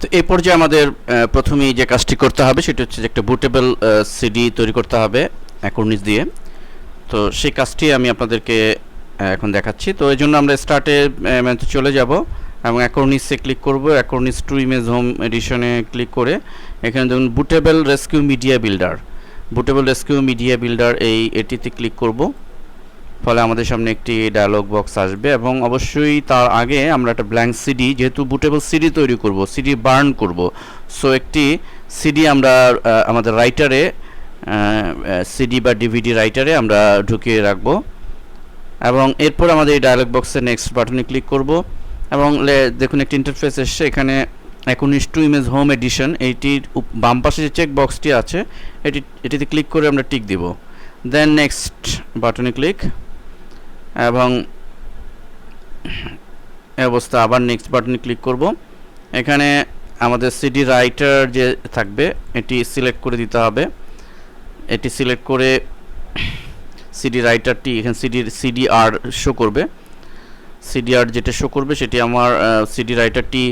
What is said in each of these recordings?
তো এই পর্যায়ে আমাদের প্রথমেই যে কাজটি করতে হবে সেটা হচ্ছে যে একটা বুটেবল সিডি তৈরি করতে হবে অ্যাকর্নিস দিয়ে। তো সেই কাজটি আমি আপনাদেরকে এখন দেখাচ্ছি। তো এই জন্য আমরা স্টার্টে চলে যাব এবং অ্যাকর্নিসে ক্লিক করব। অ্যাকর্নিস টু ইমেজ হোম এডিশনে ক্লিক করে এখানে দেখুন bootable rescue media builder bootable rescue media builder এই এটিতে ক্লিক করব। ফলে আমাদের সামনে একটি ডায়লগ বক্স আসবে এবং অবশ্যই তার আগে আমরা একটা ব্ল্যাঙ্ক সিডি যেহেতু বুটেবল সিডি তৈরি করব সিডি বার্ন করব। সো একটি সিডি আমরা আমাদের রাইটারে সিডি বা ডিভিডি রাইটারে আমরা ঢুকিয়ে রাখব। এবং এরপর আমাদের এই ডায়লগ বক্সে নেক্সট বাটনে ক্লিক করব। এবং দেখুন একটি ইন্টারফেস এসছে, এখানে Acronis to image home edition এইটির বাম পাশে যে চেক বক্সটি আছে, এটি, এটিতে ক্লিক করে আমরা টিক দিব। দেন নেক্সট বাটনে ক্লিক এবং অবস্থা আবার নেক্সট বাটনে ক্লিক করব। এখানে আমাদের সিডি রাইটার যে থাকবে, এটি সিলেক্ট করে দিতে হবে। এটি সিলেক্ট করে সিডি রাইটারটি এখানে সিডি সিডিআর শো করবে। সিডিআর যেটা শো করবে, সেটি আমার সিডি রাইটারটি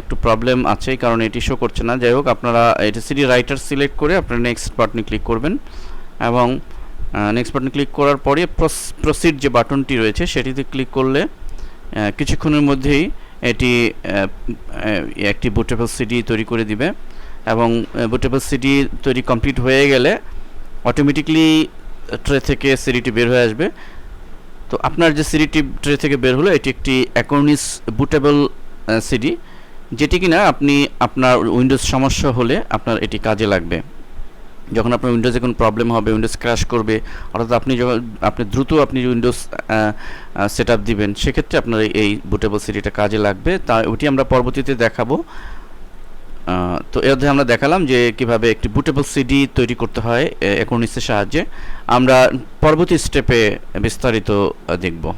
একটু প্রবলেম আছে, কারণ এটি শো করছে না। যাই হোক, আপনারা এটি সিডি রাইটার সিলেক্ট করে আপনারা নেক্সট বাটনে ক্লিক করবেন। এবং নেক্সট বাটনে ক্লিক করার পরে প্রসিড যে বাটনটি রয়েছে, সেটিতে ক্লিক করলে কিছুক্ষণের মধ্যেই এটি একটি বুটেবল সিডি তৈরি করে দিবে এবং বুটেবল সিডি তৈরি কমপ্লিট হয়ে গেলে অটোমেটিকলি ট্রে থেকে সিডিটি বের হয়ে আসবে। তো আপনার যে সিডিটি ট্রে থেকে বের হলো, এটি একটি অ্যাকর্নিস বুটেবল সিডি যেটি কিনা আপনি আপনার উইন্ডোজ সমস্যা হলে আপনার এটি কাজে লাগবে। যখন আপনার উইন্ডোজে কোনো প্রবলেম হবে উইন্ডোজ ক্র্যাশ করবে, অর্থাৎ আপনি যখন, আপনি দ্রুত আপনি উইন্ডোজ সেট আপ দিবেন, সেক্ষেত্রে আপনার এই- বুটেবল সিডিটা কাজে লাগবে। তা, ওটি আমরা পরবর্তীতে দেখাবো। তো এর মধ্যে আমরা দেখালাম যে কীভাবে একটি বুটেবল সিডি তৈরি করতে হয় একনিসের সাহায্যে। আমরা পরবর্তী স্টেপে বিস্তারিত দেখব।